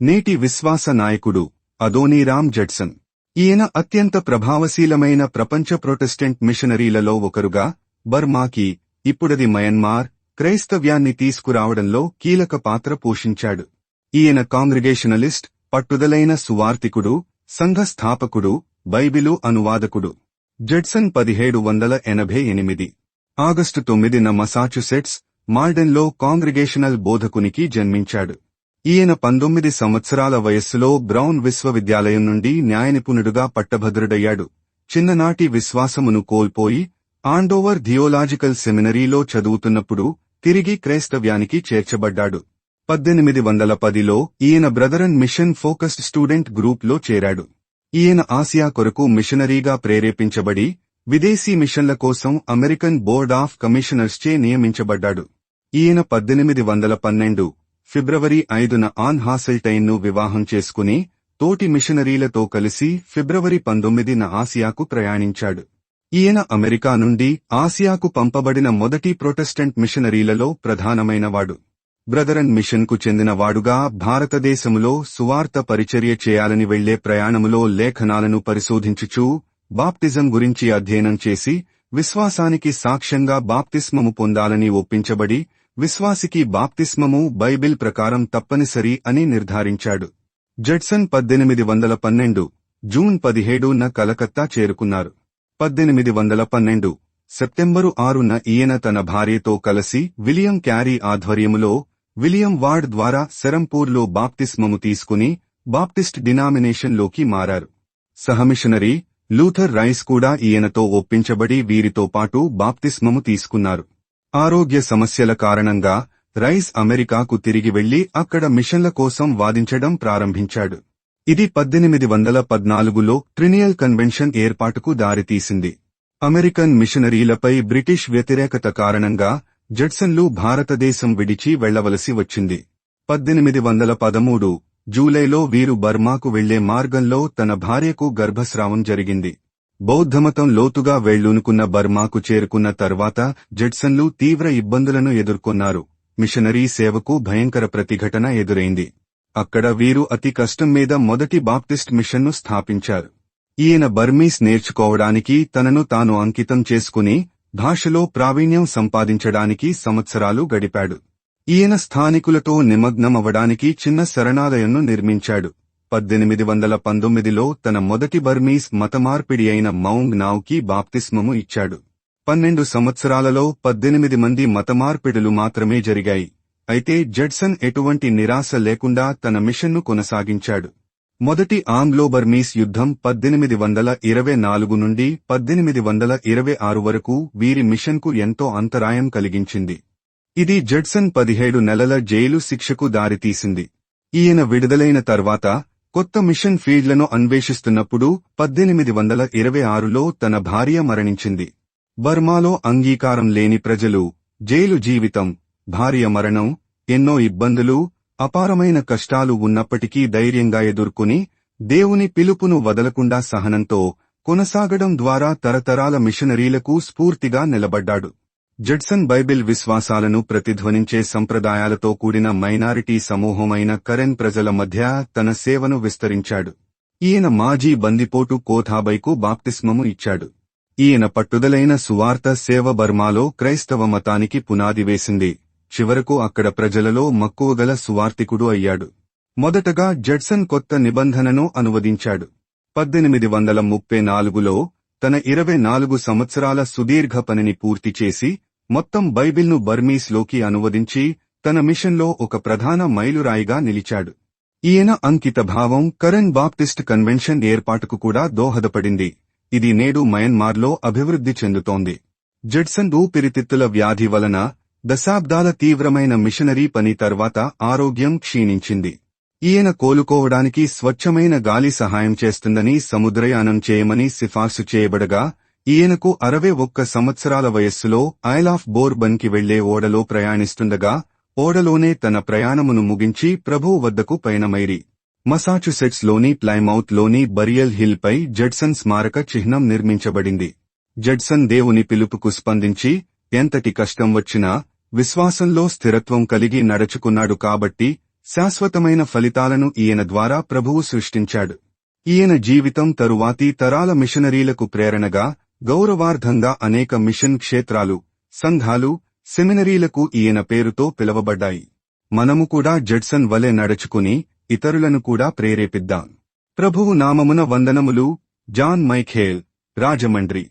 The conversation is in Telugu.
నేటి విశ్వాస నాయకుడు అదోనీరామ్ జడ్సన్. ఈయన అత్యంత ప్రభావశీలమైన ప్రపంచ ప్రొటెస్టెంట్ మిషనరీలలో ఒకరుగా బర్మాకి ఇప్పుడది మయన్మార్ క్రైస్తవ్యాన్ని తీసుకురావడంలో కీలక పాత్ర పోషించాడు. ఈయన కాంగ్రిగేషనలిస్ట్ పట్టుదలైన సువార్తికుడు సంఘ స్థాపకుడు బైబిలు అనువాదకుడు. జడ్సన్ పదిహేడు వందల ఎనభై ఎనిమిది. ఆగస్టు తొమ్మిదిన మసాచుసెట్స్ మాల్డెన్లో కాంగ్రిగేషనల్ బోధకునికి జన్మించాడు. ఈయన పంతొమ్మిది సంవత్సరాల వయస్సులో బ్రౌన్ విశ్వవిద్యాలయం నుండి న్యాయనిపుణుడుగా పట్టభద్రుడయ్యాడు. చిన్ననాటి విశ్వాసమును కోల్పోయి ఆండోవర్ థియోలాజికల్ సెమినరీలో చదువుతున్నప్పుడు తిరిగి క్రైస్తవ్యానికి చేర్చబడ్డాడు. పద్దెనిమిది వందల పదిలో ఈయన బ్రదరన్ మిషన్ ఫోకస్డ్ స్టూడెంట్ గ్రూప్లో చేరాడు. ఈయన ఆసియా కొరకు మిషనరీగా ప్రేరేపించబడి విదేశీ మిషన్ల కోసం అమెరికన్ బోర్డ్ ఆఫ్ కమిషనర్స్చే నియమించబడ్డాడు. ఈయన పద్దెనిమిది వందల పన్నెండు ఫిబ్రవరి ఐదున ఆన్ హాసెల్టైన్ను వివాహం చేసుకుని తోటి మిషనరీలతో కలిసి ఫిబ్రవరి పంతొమ్మిదిన ఆసియాకు ప్రయాణించాడు. ఈయన అమెరికా నుండి ఆసియాకు పంపబడిన మొదటి ప్రొటెస్టెంట్ మిషనరీలలో ప్రధానమైనవాడు. బ్రదరన్ మిషన్కు చెందినవాడుగా భారతదేశములో సువార్త పరిచర్య చేయాలని వెళ్ళే ప్రయాణములో లేఖనాలను పరిశోధించుచూ బాప్టిజం గురించి అధ్యయనం చేసి విశ్వాసానికి సాక్ష్యంగా బాప్తిస్మము పొందాలని ఒప్పించబడి విశ్వాసికి బాప్తిస్మము బైబిల్ ప్రకారం తప్పనిసరి అని నిర్ధారించాడు. జడ్సన్ పద్దెనిమిది వందల పన్నెండు జూన్ పదిహేడున కలకత్తా చేరుకున్నారు. పద్దెనిమిది వందల పన్నెండు సెప్టెంబరు ఆరున ఈయన తన భార్యతో కలిసి విలియం క్యారీ ఆధ్వర్యములో విలియం వార్డ్ ద్వారా సెరంపూర్లో బాప్తిస్మము తీసుకుని బాప్టిస్ట్ డినామినేషన్లోకి మారారు. సహమిషనరీ లూథర్ రైస్ కూడా ఈయనతో ఒప్పించబడి వీరితో పాటు బాప్తిస్మము తీసుకున్నారు. ఆరోగ్య సమస్యల కారణంగా రైస్ అమెరికాకు తిరిగి వెళ్ళి అక్కడ మిషన్ల కోసం వాదించడం ప్రారంభించాడు. ఇది పద్దెనిమిది వందల పద్నాలుగులో ట్రినియల్ కన్వెన్షన్ ఏర్పాటుకు దారితీసింది. అమెరికన్ మిషనరీలపై బ్రిటిష్ వ్యతిరేకత కారణంగా జడ్సన్లు భారతదేశం విడిచి వెళ్ళవలసి వచ్చింది. పద్దెనిమిది వందల పదమూడు జూలైలో వీరు బర్మాకు వెళ్ళే మార్గంలో తన భార్యకు గర్భస్రావం జరిగింది. బౌద్ధమతం లోతుగా వెళ్ళూనుకున్న బర్మాకు చేరుకున్న తర్వాత జడ్సన్లు తీవ్ర ఇబ్బందులను ఎదుర్కొన్నారు. మిషనరీ సేవకు భయంకర ప్రతిఘటన ఎదురైంది. అక్కడ వీరు అతి కష్టం మీద మొదటి బాప్టిస్ట్ మిషన్ను స్థాపించారు. ఈయన బర్మీస్ నేర్చుకోవడానికి తనను తాను అంకితం చేసుకుని భాషలో ప్రావీణ్యం సంపాదించడానికి సంవత్సరాలు గడిపాడు. ఈయన స్థానికులతో నిమగ్నమవడానికి చిన్న శరణాలయంను నిర్మించాడు. పద్దెనిమిది వందల పంతొమ్మిదిలో తన మొదటి బర్మీస్ మతమార్పిడి అయిన మౌంగ్ నావ్కి బాప్తిస్మము ఇచ్చాడు. పన్నెండు సంవత్సరాలలో పద్దెనిమిది మంది మతమార్పిడులు మాత్రమే జరిగాయి. అయితే జడ్సన్ ఎటువంటి నిరాశ లేకుండా తన మిషన్ను కొనసాగించాడు. మొదటి ఆంగ్లో బర్మీస్ యుద్ధం పద్దెనిమిది వందల ఇరవై నాలుగు నుండి పద్దెనిమిది వందల ఇరవై ఆరు వరకు వీరి మిషన్కు ఎంతో అంతరాయం కలిగించింది. ఇది జడ్సన్ పదిహేడు నెలల జైలు శిక్షకు దారితీసింది. ఈయన విడుదలైన తర్వాత కొత్త మిషన్ ఫీల్డ్లను అన్వేషిస్తున్నప్పుడు పద్దెనిమిది వందల ఇరవై ఆరులో తన భార్య మరణించింది. బర్మాలో అంగీకారం లేని ప్రజలు జైలు జీవితం భార్య మరణం ఎన్నో ఇబ్బందులు అపారమైన కష్టాలు ఉన్నప్పటికీ ధైర్యంగా ఎదుర్కొని దేవుని పిలుపును వదలకుండా సహనంతో కొనసాగడం ద్వారా తరతరాల మిషనరీలకు స్ఫూర్తిగా నిలబడ్డాడు. జడ్సన్ బైబిల్ విశ్వాసాలను ప్రతిధ్వనించే సంప్రదాయాలతో కూడిన మైనారిటీ సమూహమైన కరెన్ ప్రజల మధ్య తన సేవను విస్తరించాడు. ఈయన మాజీ బందిపోటు కోథాబైకు బాప్తిస్మము ఇచ్చాడు. ఈయన పట్టుదలైన సువార్త సేవ బర్మాలో క్రైస్తవ మతానికి పునాది వేసింది. చివరకు అక్కడ ప్రజలలో మక్కువగల సువార్తికుడు అయ్యాడు. మొదటగా జడ్సన్ కొత్త నిబంధనను అనువదించాడు. పద్దెనిమిది వందల ముప్పై నాలుగులో తన ఇరవై నాలుగు సంవత్సరాల సుదీర్ఘ పనిని పూర్తి చేసి మొత్తం బైబిల్ను బర్మీస్లోకి అనువదించి తన మిషన్లో ఒక ప్రధాన మైలురాయిగా నిలిచాడు. ఈయన అంకిత భావం కరణ్ బాప్టిస్ట్ కన్వెన్షన్ ఏర్పాటుకు కూడా దోహదపడింది. ఇది నేడు మయన్మార్లో అభివృద్ధి చెందుతోంది. జడ్సన్ ఊపిరితిత్తుల వ్యాధి వలన దశాబ్దాల తీవ్రమైన మిషనరీ పని తర్వాత ఆరోగ్యం క్షీణించింది. ఈయన కోలుకోవడానికి స్వచ్ఛమైన గాలి సహాయం చేస్తుందని సముద్రయానం చేయమని సిఫార్సు చేయబడగా ఈయనకు అరవై ఒక్క సంవత్సరాల వయస్సులో ఐల్ ఆఫ్ బోర్బన్కి వెళ్ళే ఓడలో ప్రయాణిస్తుండగా ఓడలోనే తన ప్రయాణమును ముగించి ప్రభువు వద్దకు పయనమైరి. మసాచుసెట్స్లోని ప్లైమౌత్లోని బరియల్ హిల్ పై జడ్సన్ స్మారక చిహ్నం నిర్మించబడింది. జడ్సన్ దేవుని పిలుపుకు స్పందించి ఎంతటి కష్టం వచ్చినా విశ్వాసంలో స్థిరత్వం కలిగి నడుచుకున్నాడు కాబట్టి శాశ్వతమైన ఫలితాలను ఈయన ద్వారా ప్రభువు సృష్టించాడు. ఈయన జీవితం తరువాతి తరాల మిషనరీలకు ప్రేరణగా గౌరవార్థంగా అనేక మిషన్ క్షేత్రాలు సంఘాలు సెమినరీలకు ఈయన పేరుతో పిలువబడ్డాయి. మనము కూడా జడ్సన్ వలె నడుచుకుని ఇతరులను కూడా ప్రేరేపిద్దాం. ప్రభువు నామమున వందనములు జాన్ మైఖేల్ రాజమండ్రి.